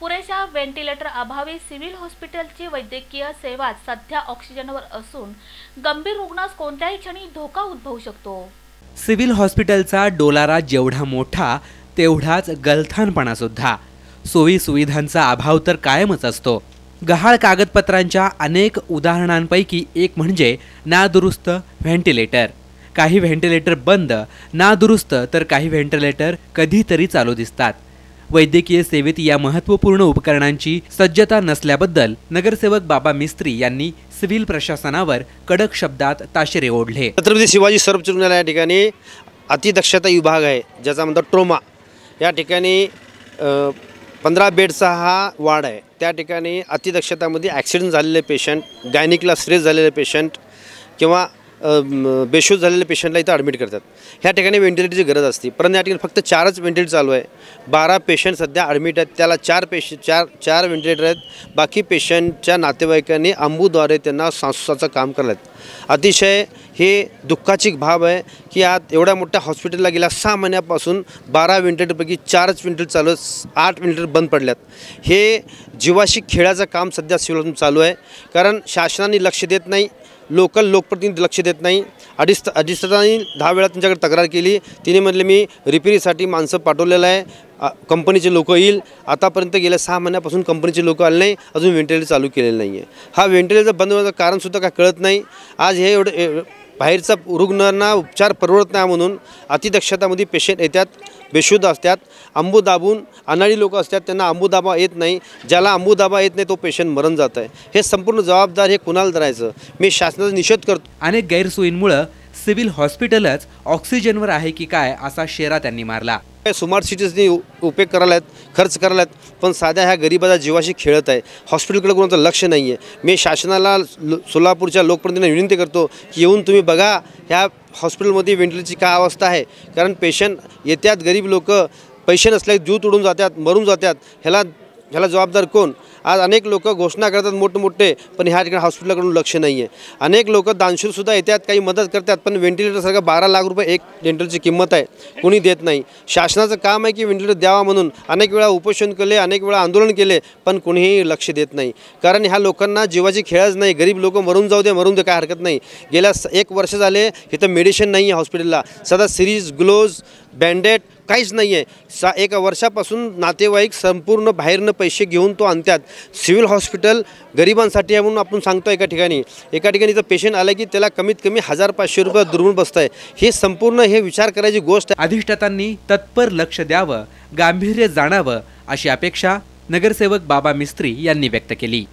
पुरेशा व्हेंटिलेटर अभावी सिव्हिल हॉस्पिटलची वैद्यकीय सेवा सध्या ऑक्सिजनवर असून गंभीर रुग्णास कोणत्याही क्षणी धोका उद्भवू शकतो. सिव्हिल हॉस्पिटलचा डोलारा जेवढा मोठा तेवढाच गलथानपणा सुद्धा सोयी सुविधांचा अभाव तर कायमच असतो. गहाळ कागदपत्रांच्या अनेक उदाहरणांपैकी एक म्हणजे नादुरुस्त व्हेंटिलेटर. काही व्हेंटिलेटर बंद नादुरुस्त तर काही व्हेंटिलेटर कधीतरी चालू दिसतात. वैद्यकीय सेवेत या महत्त्वपूर्ण उपकरणांची सज्जता नसल्याबद्दल नगरसेवक बाबा मिस्त्री यांनी सिव्हिल प्रशासनावर कडक शब्दात ताशेरे ओढले. छत्रपती शिवाजी सर्व रुग्णालय या ठिकाणी अतिदक्षता विभाग आहे ज्याचा म्हणतात ट्रोमा. या ठिकाणी पंधरा बेडचा हा वार्ड आहे. त्या ठिकाणी अतिदक्षतामध्ये ॲक्सिडेंट झालेले पेशंट गायनिकला स्ट्रेस झालेले पेशंट किंवा अ, झालेल्या झालेले पेशंटला इथं ॲडमिट करतात. ह्या ठिकाणी व्हेंटिलेटरची गरज असते. परंतु या ठिकाणी फक्त चारच व्हेंटिलेटर चालू आहे. बारा पेशंट सध्या ॲडमिट आहेत. त्याला चार पेश चार चार व्हेंटिलेटर आहेत. बाकी पेशंटच्या नातेवाईकांनी अंबूद्वारे त्यांना सांसुसाचं काम करत अतिशय हे दुःखाची भाव आहे की आज एवढ्या मोठ्या हॉस्पिटलला गेल्या सहा महिन्यापासून बारा व्हेंटिलेटरपैकी चारच व्हेंटिलेटर चालू आहेत आठ व्हेंटिलेटर बंद पडल्यात. हे जीवाशी खेळाचं काम सध्या सिव्हिल चालू आहे. कारण शासनाने लक्ष देत नाही लोकल लोकप्रतिनिधी लक्ष देत नाही. अडीच अडीचतानी दहा वेळा त्यांच्याकडे तक्रार केली. तिने म्हटले मी रिपेरीसाठी माणसं पाठवलेलं आहे. कंपनीचे लोक येईल. आतापर्यंत गेल्या सहा महिन्यापासून कंपनीचे लोक आले नाही. अजून व्हेंटिलेटर चालू केलेलं नाही आहे हा व्हेंटिलेटर बंद होण्याचं कारणसुद्धा काय कळत नाही. आज हे एवढं बाहेरचा रुग्णांना उपचार परवडत नाही म्हणून अतिदक्षतामध्ये पेशंट येतात बेशुद्ध असतात आंबू दाबून अनाडी लोक असतात त्यांना अंबू दाबा येत नाही. ज्याला अंबू दाबा येत नाही तो पेशंट मरण जात आहे. हे संपूर्ण जबाबदार हे कुणाला धरायचं? मी शासनाचा निषेध करतो. अनेक गैरसोयींमुळं सिव्हिल हॉस्पिटलच ऑक्सिजनवर आहे की काय असा शेरा त्यांनी मारला. स्मार्ट सिटीजनी उपयोग करायला आहेत खर्च करायला आहेत पण साध्या ह्या गरिबाच्या जीवाशी खेळत आहे. हॉस्पिटलकडे कोणाचं लक्ष नाही आहे मी शासनाला सोलापूरच्या लोकप्रतिनिधींना विनंती करतो की येऊन तुम्ही बघा ह्या हॉस्पिटलमध्ये व्हेंटिलेटरची काय अवस्था आहे. कारण पेशंट येतात गरीब लोक पैसे नसले जीव तोडून जातात मरून जातात. ह्याला ह्याला जबाबदार कोण? आज अनेक लोक घोषणा करतात मोठमोठे पण ह्या ठिकाणी हॉस्पिटलकडून लक्ष नाही आहे अनेक लोक दानशूरसुद्धा येतात काही मदत करतात पण व्हेंटिलेटरसारखं बारा लाख रुपये एक डेंटलची किंमत आहे. कोणी देत नाही. शासनाचं काम आहे की व्हेंटिलेटर द्यावा म्हणून अनेक वेळा उपोषण केले अनेक वेळा आंदोलन केले पण कोणीही लक्ष देत नाही. कारण ह्या लोकांना जीवाची खेळच नाही. गरीब लोक मरून जाऊ दे मरून दे काय हरकत नाही. गेल्या एक वर्ष झाले इथं मेडिसिन नाही आहे हॉस्पिटलला सदा सिरीज ग्लोज बँडेड काहीच नाही आहे सा एका वर्षापासून नातेवाईक संपूर्ण बाहेरनं पैसे घेऊन तो आणतात. सिव्हिल हॉस्पिटल गरिबांसाठी आहे म्हणून आपण सांगतो एका ठिकाणी. एका ठिकाणी जर पेशंट आलं की त्याला कमीत कमी हजार पाचशे रुपये दुर्मिळ बसतं आहे हे संपूर्ण हे विचार करायची गोष्ट आहे. अधिष्ठातांनी तत्पर लक्ष द्यावं गांभीर्य जाणावं अशी अपेक्षा नगरसेवक बाबा मिस्त्री यांनी व्यक्त केली.